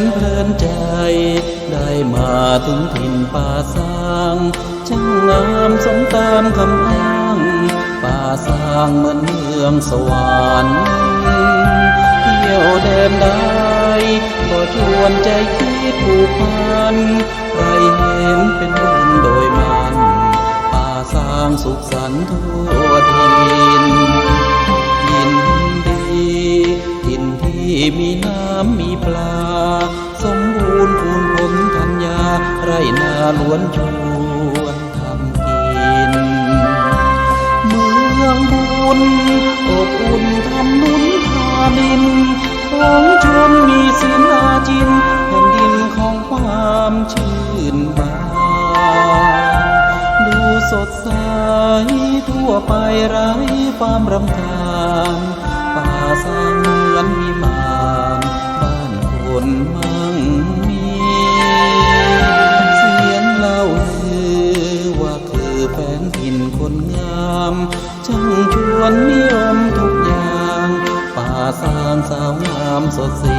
นเพลินใจ ได้มาถึงถิ่นป่าสร้างช่างงามสมตามคำอ้างป่าสร้างเหมือนเมืองสวรรค์เที่ยวเดินได้ก็ชวนใจคิดผูกพันใครเห็นเป็นบุญโดยมันป่าสร้างสุขสันต์ทั่ว ล้วนชวนทำกิน เมืองบุญอบอุ่นทำนุนพาดิน ของชนมีสินอาจินแผ่นดินของความชื่นบานดูสดใสทั่วไปไร้ความรำคาญป่าสร้างเหมือนวิมานบ้านคนมั่ง ชวนนิยมทุกอย่าง ป่าสางสาวงามสดสี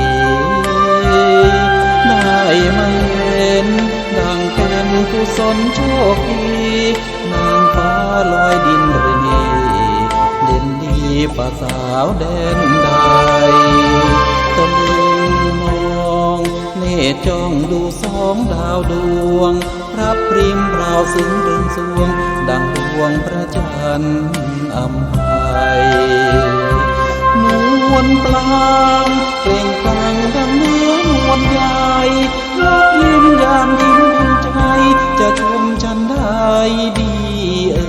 ได้มาเห็น ดังเป็นกุศลโชคดีนางฟ้าลอยดินเรนีเด่นดีป่าสาวแดนใดตะลึงมอง เนตรจ้องดูสองดาวดวง รับปริมราวซึ้งเรืองสวง ดังดวงพระจันทร์อำไพนวลปลางเปล่งปลั่งดังเนื้อนวลใหญ่นกยิ้มยามยิ้มเป็นใจ จะชมฉันได้ดีเอ่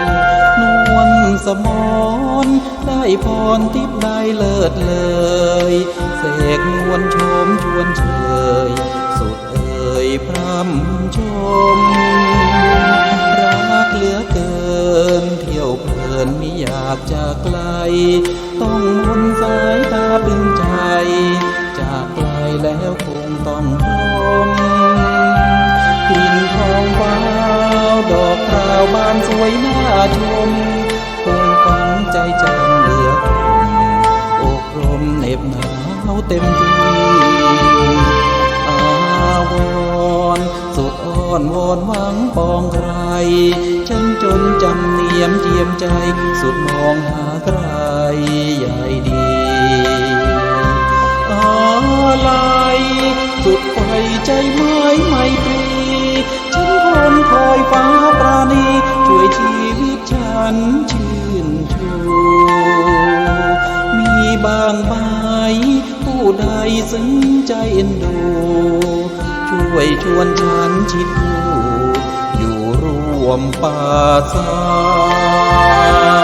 ยนวลสมอนได้พรทิพย์ได้เลิศเลย เสกนวลชมชวนเชยสุด ยพร่ำชม รักเหลือเกิน เที่ยวเพลินไมิอยากจะไกล ต้องมนสายตาปรึงใจ จากไกลแล้วคงต้องพรมกลิ่นทองฟ้าดอกพราวบานสวยน่าชมคงฝังใจจำเหลือคงอกลมเหน็บหนาวเต็มที่าวร สุดอ้อนวอนหวังปองใครฉันจนจำเนียมเจียมใจ สุดมองหาใครใหญ่ดีอะไรสุดไฟใจไม้ไม่ตรีฉันคงคอยฟ้าปราณีช่วยชีวิตฉันชื่นชูมีบางไหมผู้ใดซึ้งใจเอ็นดู วยชวนฉันชิดคู่อยู่ร่วมป่าสาง